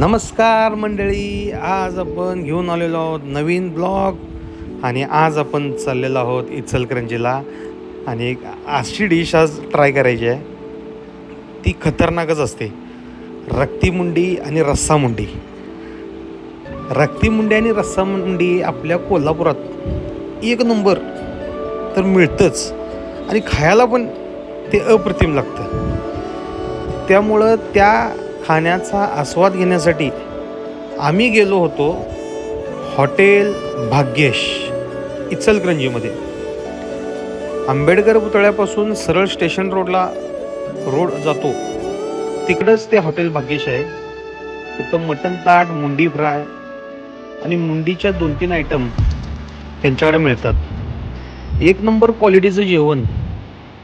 नमस्कार मंडळी आज आपण घेऊन आलेलो आहोत नवीन ब्लॉग आणि आज आपण चाललेलो आहोत इचलकरंजीला. आणि एक अशी डिश आज ट्राय करायची आहे. ती खतरनाकच असते. रक्ती मुंडी आणि रस्सा मुंडी. रक्ती मुंडी आणि रस्सा मुंडी आपल्या कोल्हापुरात एक नंबर तर मिळतंच. आणि खायला पण ते अप्रतिम लागतं. त्यामुळं त्या खाण्याचा आस्वाद घेण्यासाठी आम्ही गेलो होतो हॉटेल भाग्येश इचलकरंजीमध्ये आंबेडकर पुतळ्यापासून सरळ स्टेशन रोडला रोड जातो. तिकडंच ते हॉटेल भाग्येश आहे. तिथं मटन ताट मुंडी फ्राय आणि मुंडीच्या दोन तीन आयटम त्यांच्याकडे मिळतात. एक नंबर क्वालिटीचं जेवण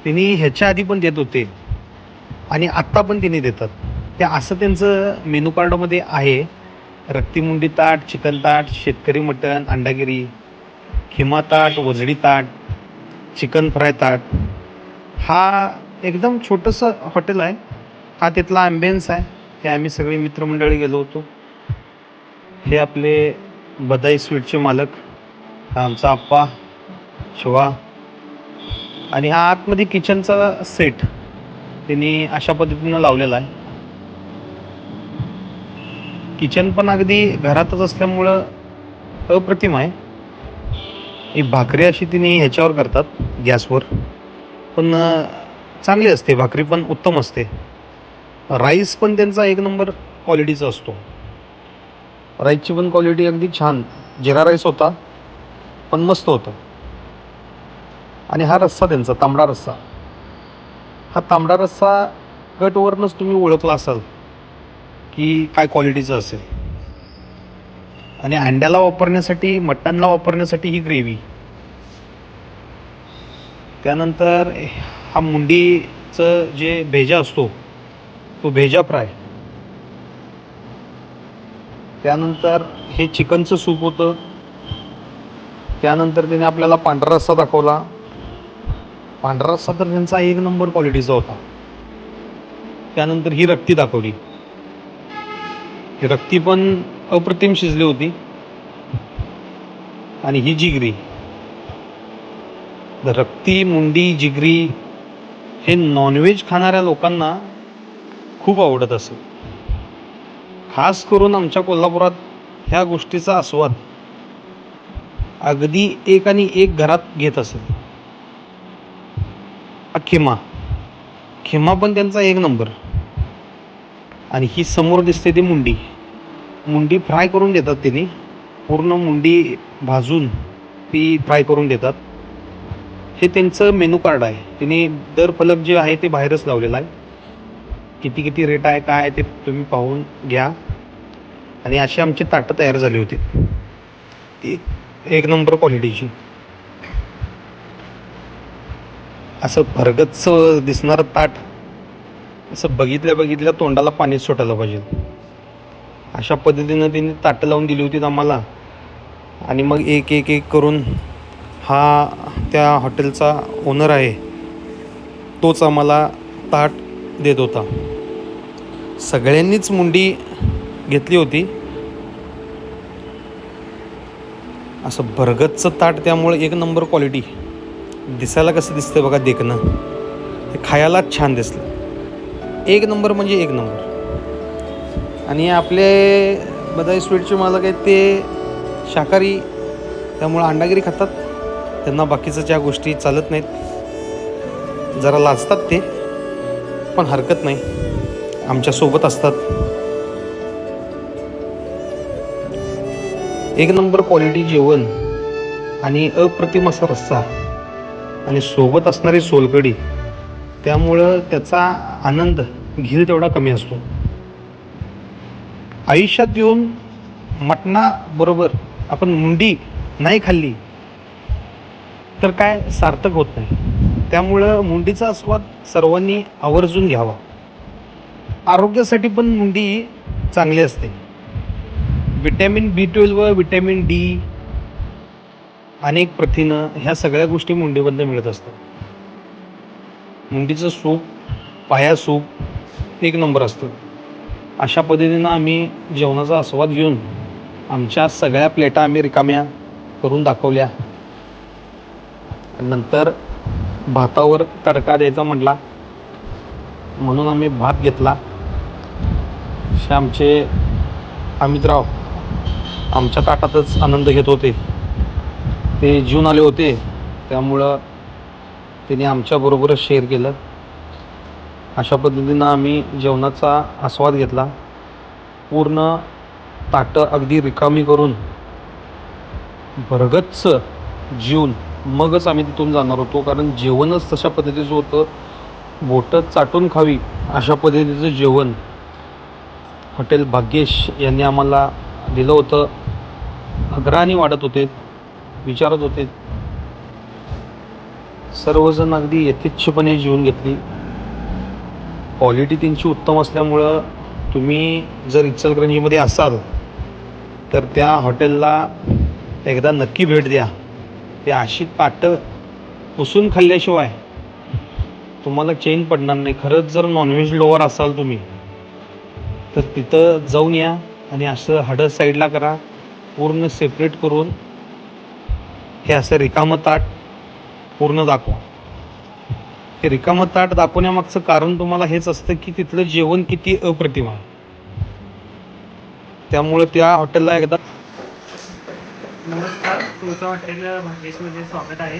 त्यांनी ह्याच्या आधी पण देत होते आणि आत्ता पण त्यांनी देतात. ते असं त्यांचं मेनू कार्डमध्ये आहे. रक्तीमुंडी ताट चिकन ताट शेतकरी मटण अंडागिरी खिमा ताट वजडी ताट चिकन फ्राय ताट. हा एकदम छोटंसं हॉटेल आहे. हा तिथला ॲम्बियन्स आहे. हे आम्ही सगळे मित्रमंडळी गेलो होतो. हे आपले बदाई स्वीटचे मालक हा आमचा आप्पा शिवा आणि हा आतमध्ये किचनचा सेट त्यांनी अशा पद्धतीनं लावलेला आहे. किचन पण अगदी घरातच असल्यामुळं अप्रतिम आहे. ही भाकरी अशी तिने ह्याच्यावर करतात गॅसवर. पण चांगली असते भाकरी पण उत्तम असते. राईस पण त्यांचा एक नंबर क्वालिटीचा असतो. राईसची पण क्वालिटी अगदी छान. जिरा राईस होता पण मस्त होतं. आणि हा रस्सा त्यांचा तांबडा रस्सा. हा तांबडा रस्सा कटवरनंच तुम्ही ओळखला असाल. की काय क्वालिटीचं असेल. आणि अंड्याला वापरण्यासाठी मटणला वापरण्यासाठी ही ग्रेव्ही त्यानंतर हा मुंडीचं जे भेजा असतो तो भेजा फ्राय त्यानंतर हे चिकनचं सूप होतं. त्यानंतर त्याने आपल्याला पांढरा रस्सा दाखवला. पांढरा रस्सा तर त्यांचा एक नंबर क्वालिटीचा होता. त्यानंतर ही रक्ती दाखवली. रक्ती पण अप्रतिम शिजली होती. आणि ही जिगरी. रक्ती मुंडी जिगरी हे नॉनव्हेज खाणाऱ्या लोकांना खूप आवडत असे खास करून आमच्या कोल्हापुरात ह्या गोष्टीचा आस्वाद अगदी एक आणि एक घरात घेत असेल. खिमा. खिमा पण त्यांचा एक नंबर. आणि ही समोर दिसते ती मुंडी. मुंडी फ्राय करून देतात त्यांनी पूर्ण मुंडी भाजून ती फ्राय करून देतात. हे त्यांचं मेनू कार्ड आहे. त्यांनी दर फलक जे आहे ते बाहेरच लावलेलं आहे. किती किती रेट आहे काय आहे ते तुम्ही पाहून घ्या. आणि अशी आमची ताटं तयार झाली होती. ती एक नंबर क्वालिटीची असं भरगतच दिसणारं ताट असं बघितल्या बघितल्या तोंडाला पाणी सुटायला पाहिजे. अशा पद्धतीनं त्यांनी ताटं लावून दिली होती आम्हाला. आणि मग एक एक एक करून हा त्या हॉटेलचा ओनर आहे तोच आम्हाला ताट देत होता. सगळ्यांनीच मुंडी घेतली होती. असं भरगतचं ताट त्यामुळे एक नंबर क्वालिटी दिसायला कसं दिसतं बघा देखणं. ते खायलाच छान दिसलं. एक नंबर म्हणजे एक नंबर. आणि आपले बदाई स्वीटचे मालक आहेत ते शाकाहारी त्यामुळं अंडागिरी खातात. त्यांना बाकीचं ज्या गोष्टी चालत नाहीत जरा लाजतात ते पण हरकत नाही. आमच्यासोबत असतात. एक नंबर क्वालिटी जेवण आणि अप्रतिम असा रस्सा आणि सोबत असणारी सोलकडी त्यामुळं त्याचा आनंद घेईल तेवढा कमी असतो. आयुष्यात येऊन मटणाबरोबर आपण मुंडी नाही खाल्ली तर काय सार्थक होत नाही. त्यामुळं मुंडीचा आस्वाद सर्वांनी आवर्जून घ्यावा. आरोग्यासाठी पण मुंडी चांगली असते. Vitamin B twelve vitamin D अनेक प्रथिनं ह्या सगळ्या गोष्टी मुंडीमधनं मिळत असतात. मुंडीचं सूप पाया सूप एक नंबर असतं. अशा पद्धतीनं आम्ही जेवणाचा आस्वाद घेऊन आमच्या सगळ्या प्लेटा आम्ही रिकाम्या करून दाखवल्या. नंतर भातावर तडका द्यायचा म्हटला. म्हणून आम्ही भात घेतला. असे आमचे अमितराव आमच्या ताटातच आनंद घेत होते. ते जीवन आले होते. त्यामुळं त्यांनी आमच्याबरोबरच शेअर केलं. अशा पद्धतीनं आम्ही जेवणाचा आस्वाद घेतला. पूर्ण ताटं अगदी रिकामी करून भरगच्च जेवून मगच आम्ही तिथून जाणार होतो. कारण जेवणच तशा पद्धतीचं होतं. बोटं चाटून खावी अशा पद्धतीचं जेवण. हॉटेल भाग्येश यांनी आम्हाला दिलं होतं. अग्रहाने वाढत होते विचारत होते. सर्वजण अगदी यथेच्छपणे जीवन घेतली. क्वालिटी त्यांची उत्तम असल्यामुळं तुम्ही जर इचलकरंजीमध्ये असाल तर त्या हॉटेलला एकदा नक्की भेट द्या. ते अशी पाटं पुसून खाल्ल्याशिवाय तुम्हाला चेन पडणार नाही. खरंच जर नॉनव्हेज लोवर असाल तुम्ही तर तिथं जाऊन या आणि असं हडं साईडला करा. पूर्ण सेपरेट करून हे असं रिकामं ताट पूर्ण दाखवा. हे रिकामं ताट दाखवण्यामागचं कारण तुम्हाला हेच असतं की तिथलं जेवण किती अप्रतिम आहे. त्यामुळे त्या हॉटेलला एकदा नमस्कार तुमचं हॉटेल भाग्येशमध्ये स्वागत आहे.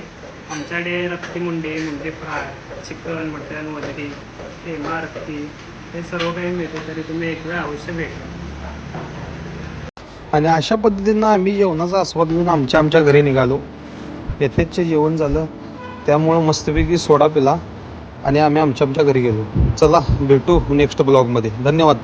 आमच्याकडे रक्ती मुंडे मुंडे फ्राय चिकन मटन वगैरे हेमा रक्ती हे सर्व काही मिळते तरी तुम्ही एक वेळ अवश्य भेटा आणि अशा पद्धतीनं आम्ही जेवणाचा आस्वाद घेऊन आमच्या आमच्या घरी निघालो. येथेच जेवण झालं त्यामुळं मस्तपैकी सोडा पिला आणि आम्ही आमच्या आमच्या घरी गेलो. चला भेटू नेक्स्ट ब्लॉगमध्ये धन्यवाद.